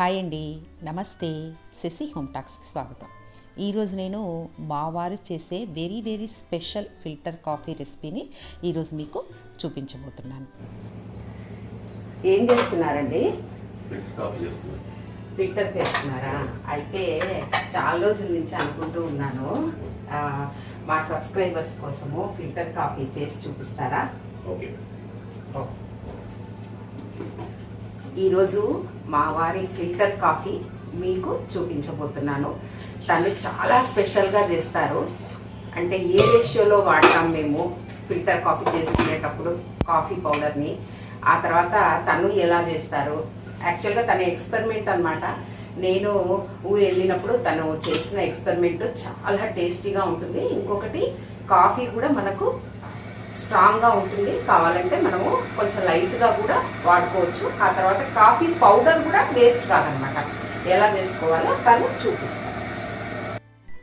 Hi అండి. నమస్తే. Shashi home టాక్స్కి స్వాగతం. ఈరోజు నేను మా వారు చేసే very very special filter coffee రెసిపీని ఈరోజు మీకు చూపించబోతున్నాను. ఏం చేస్తున్నారండి? ఫిల్టర్ కాఫీ చేస్తున్నాను. ఫిల్టర్ చేస్తున్నారా? అయితే చాలా రోజుల నుంచి అనుకుంటూ ఉన్నాను. మా సబ్స్క్రైబర్స్ కోసము ఫిల్టర్ కాఫీ చేసి చూపిస్తారా? ఓకే. ఈరోజు మా వారి ఫిల్టర్ కాఫీ మీకు చూపించబోతున్నాను. తను చాలా స్పెషల్గా చేస్తారు. అంటే ఏ రేషియోలో వాడతాం మేము ఫిల్టర్ కాఫీ చేసుకునేటప్పుడు కాఫీ పౌడర్ని ఆ తర్వాత తను ఎలా చేస్తారు. యాక్చువల్గా తన ఎక్స్పెరిమెంట్ అన్నమాట. నేను ఊరు వెళ్ళినప్పుడు తను చేసిన ఎక్స్పెరిమెంట్ చాలా టేస్టీగా ఉంటుంది. ఇంకొకటి కాఫీ కూడా మనకు స్ట్రాంగ్గా ఉంటుంది. కావాలంటే మనము కొంచెం లైట్గా కూడా వాడుకోవచ్చు. ఆ తర్వాత కాఫీ పౌడర్ కూడా వేస్ట్ కాదనమాట. ఎలా వేసుకోవాలో తను చూపిస్తాను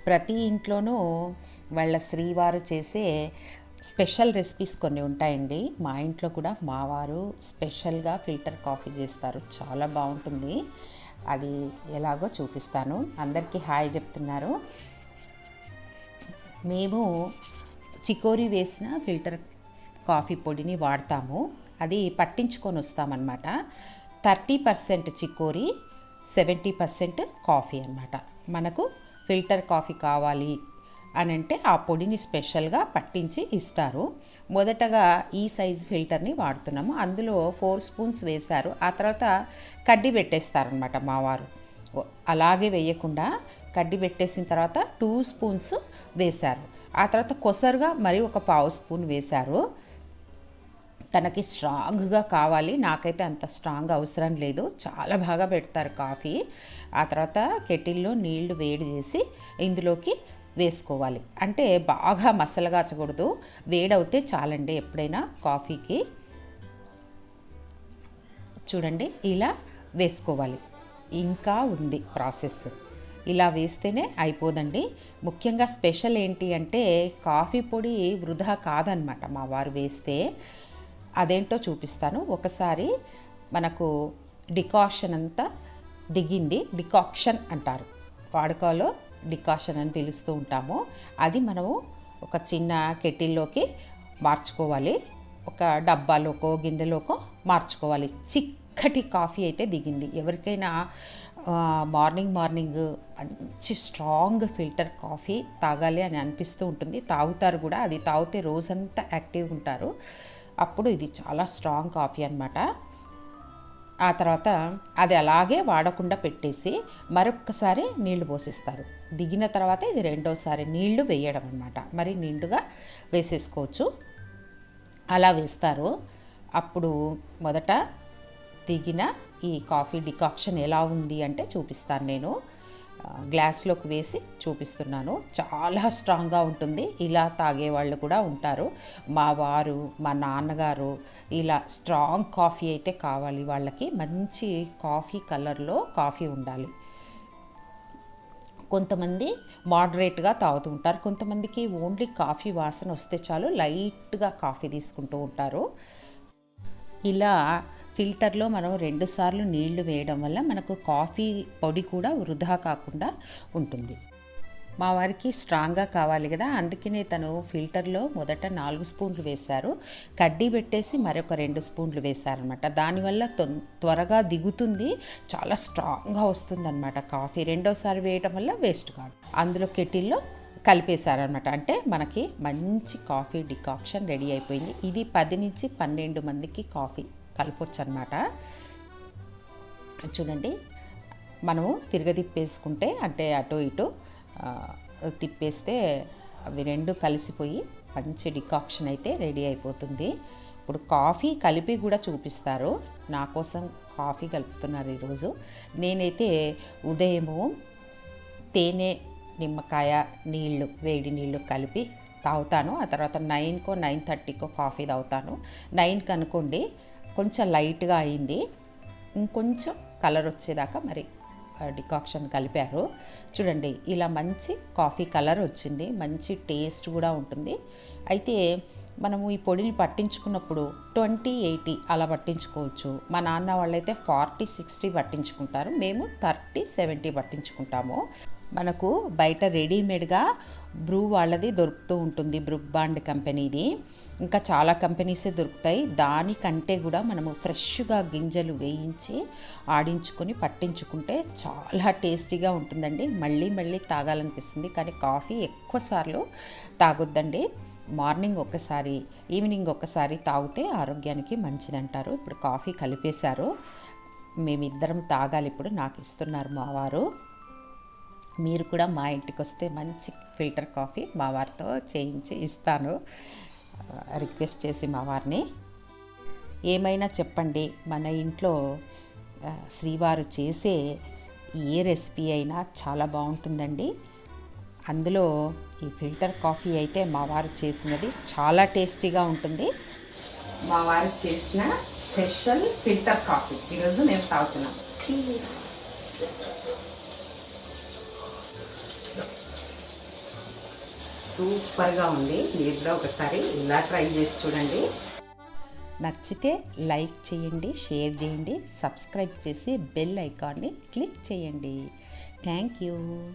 ప్రతి ఇంట్లోనూ వాళ్ళ శ్రీవారు చేసే స్పెషల్ రెసిపీస్ కొన్ని ఉంటాయండి. మా ఇంట్లో కూడా మా వారు స్పెషల్గా ఫిల్టర్ కాఫీ చేస్తారు. చాలా బాగుంటుంది. అది ఎలాగో చూపిస్తాను. అందరికీ హాయ్ చెప్తున్నారు. మేము చికోరి వేసిన ఫిల్టర్ కాఫీ పొడిని వాడతాము. అది పట్టించుకొని వస్తామన్నమాట. Thirty percent chicory seventy percent coffee అన్నమాట. మనకు ఫిల్టర్ కాఫీ కావాలి అని అంటే ఆ పొడిని స్పెషల్గా పట్టించి ఇస్తారు. మొదటగా ఈ సైజ్ ఫిల్టర్ని వాడుతున్నాము. అందులో ఫోర్ స్పూన్స్ వేశారు. ఆ తర్వాత కడ్డీ పెట్టేస్తారనమాట మా వారు అలాగే వేయకుండా కడ్డీ పెట్టేసిన తర్వాత టూ స్పూన్స్ వేశారు. ఆ తర్వాత కొసరుగా మరి ఒక పావు స్పూన్ వేశారు. తనకి స్ట్రాంగ్గా కావాలి. నాకైతే అంత స్ట్రాంగ్ అవసరం లేదు. చాలా బాగా పెడతారు కాఫీ. ఆ తర్వాత కెటిల్లో నీళ్ళు వేడి చేసి ఇందులోకి వేసుకోవాలి. అంటే బాగా మసలగాచకూడదు వేడవుతే చాలండి ఎప్పుడైనా కాఫీకి. చూడండి ఇలా వేసుకోవాలి. ఇంకా ఉంది ప్రాసెస్. ఇలా వేస్తేనే అయిపోదండి. ముఖ్యంగా స్పెషల్ ఏంటి అంటే కాఫీ పొడి వృధా కాదనమాట. మా వారు వేస్తే అదేంటో చూపిస్తాను. ఒకసారి మనకు డికాషన్ అంతా దిగింది. డికాక్షన్ అంటారు. వాడుకలో డికాషన్ అని పిలుస్తూ ఉంటాము. అది మనము ఒక చిన్న కెటిల్లోకి మార్చుకోవాలి. ఒక డబ్బాలోకో గిన్నెలోకో మార్చుకోవాలి. చిక్ చక్కటి కాఫీ అయితే దిగింది. ఎవరికైనా మార్నింగ్ మార్నింగ్ మంచి స్ట్రాంగ్ ఫిల్టర్ కాఫీ తాగాలి అని అనిపిస్తూ ఉంటుంది. తాగుతారు కూడా. అది తాగితే రోజంతా యాక్టివ్గా ఉంటారు. అప్పుడు ఇది చాలా స్ట్రాంగ్ కాఫీ అన్నమాట. ఆ తర్వాత అది అలాగే వాడకుండా పెట్టేసి మరొక్కసారి నీళ్ళు పోసిస్తారు. దిగిన తర్వాత ఇది రెండోసారి నీళ్ళు వేయడం అనమాట మరి నిండుగా వేసేసుకోవచ్చు. అలా వేస్తారు. అప్పుడు మొదట దిగిన ఈ కాఫీ డికాక్షన్ ఎలా ఉంది అంటే చూపిస్తాను నేను. గ్లాస్లోకి వేసి చూపిస్తున్నాను. చాలా స్ట్రాంగ్గా ఉంటుంది. ఇలా తాగే వాళ్ళు కూడా ఉంటారు. మా వారు మా నాన్నగారు ఇలా స్ట్రాంగ్ కాఫీ అయితే కావాలి. వాళ్ళకి మంచి కాఫీ కలర్లో కాఫీ ఉండాలి. కొంతమంది మోడరేట్గా తాగుతూ ఉంటారు. కొంతమందికి ఓన్లీ కాఫీ వాసన వస్తే చాలు లైట్గా కాఫీ తీసుకుంటూ ఉంటారు. ఇలా ఫిల్టర్లో మనం రెండుసార్లు నీళ్ళు వేయడం వల్ల మనకు కాఫీ పొడి కూడా వృధా కాకుండా ఉంటుంది. మా వారికి స్ట్రాంగ్గా కావాలి కదా అందుకనే తను ఫిల్టర్లో మొదట నాలుగు స్పూన్లు వేశారు. కడ్డీ పెట్టేసి మరొక రెండు స్పూన్లు వేశారనమాట దానివల్ల తొం- త్వరగా దిగుతుంది చాలా స్ట్రాంగ్గా వస్తుందన్నమాట కాఫీ. రెండోసారి వేయడం వల్ల వేస్ట్ కాదు. అందులో కెటిల్లో కలిపేశారనమాట అంటే మనకి మంచి కాఫీ డికాక్షన్ రెడీ అయిపోయింది. ఇది పది నుంచి పన్నెండు మందికి కాఫీ. కలపొచ్చు అనమాట చూడండి మనము తిరగదిప్పేసుకుంటే అంటే అటు ఇటు తిప్పేస్తే అవి రెండు కలిసిపోయి మంచి డికాక్షన్ అయితే రెడీ అయిపోతుంది. ఇప్పుడు కాఫీ కలిపి కూడా చూపిస్తారు. నా కోసం కాఫీ కలుపుతున్నారు ఈరోజు. నేనైతే ఉదయము తేనె నిమ్మకాయ నీళ్ళు వేడి నీళ్ళు కలిపి తాగుతాను. ఆ తర్వాత నైన్కో నైన్ థర్టీకో కాఫీ తాగుతాను. నైన్కి అనుకోండి కొంచెం లైట్గా అయింది. ఇంకొంచెం కలర్ వచ్చేదాకా మరి డికాక్షన్ కలిపారు. చూడండి ఇలా మంచి కాఫీ కలర్ వచ్చింది. మంచి టేస్ట్ కూడా ఉంటుంది. అయితే మనము ఈ పొడిని పట్టించుకున్నప్పుడు ట్వంటీ ఎయిటీ అలా పట్టించుకోవచ్చు. మా నాన్న వాళ్ళైతే ఫార్టీ సిక్స్టీ పట్టించుకుంటారు. మేము థర్టీ సెవెంటీ పట్టించుకుంటాము. మనకు బయట రెడీమేడ్గా బ్రూ వాళ్ళది దొరుకుతూ ఉంటుంది బ్రూక్ బాండ్ కంపెనీది. ఇంకా చాలా కంపెనీసే దొరుకుతాయి. దానికంటే కూడా మనము ఫ్రెష్గా గింజలు వేయించి ఆడించుకొని పట్టించుకుంటే చాలా టేస్టీగా ఉంటుందండి. మళ్ళీ మళ్ళీ తాగాలనిపిస్తుంది. కానీ కాఫీ ఎక్కువసార్లు తాగొద్దండి. మార్నింగ్ ఒకసారి ఈవినింగ్ ఒకసారి తాగితే ఆరోగ్యానికి మంచిదంటారు. ఇప్పుడు కాఫీ కలిపేశారు. మేమిద్దరం తాగాలి ఇప్పుడు. నాకు ఇస్తున్నారు మా వారు. మీరు కూడా మా ఇంటికి వస్తే మంచి ఫిల్టర్ కాఫీ మా వారితో చేయించి ఇస్తాను. రిక్వెస్ట్ చేసి మా వారిని. ఏమైనా చెప్పండి మన ఇంట్లో శ్రీవారు చేసే ఏ రెసిపీ అయినా చాలా బాగుంటుందండి. అందులో ఈ ఫిల్టర్ కాఫీ అయితే మా వారు చేసినది చాలా టేస్టీగా ఉంటుంది. మా వారు చేసిన స్పెషల్ ఫిల్టర్ కాఫీ. ఈరోజు మేము తాగుతున్నాం సూపర్గా ఉంది. మీరు కూడా ఒకసారి ఇలా ట్రై చేసి చూడండి. నచ్చితే లైక్ చేయండి షేర్ చేయండి సబ్స్క్రైబ్ చేసి బెల్ ఐకాన్ని క్లిక్ చేయండి. Thank you.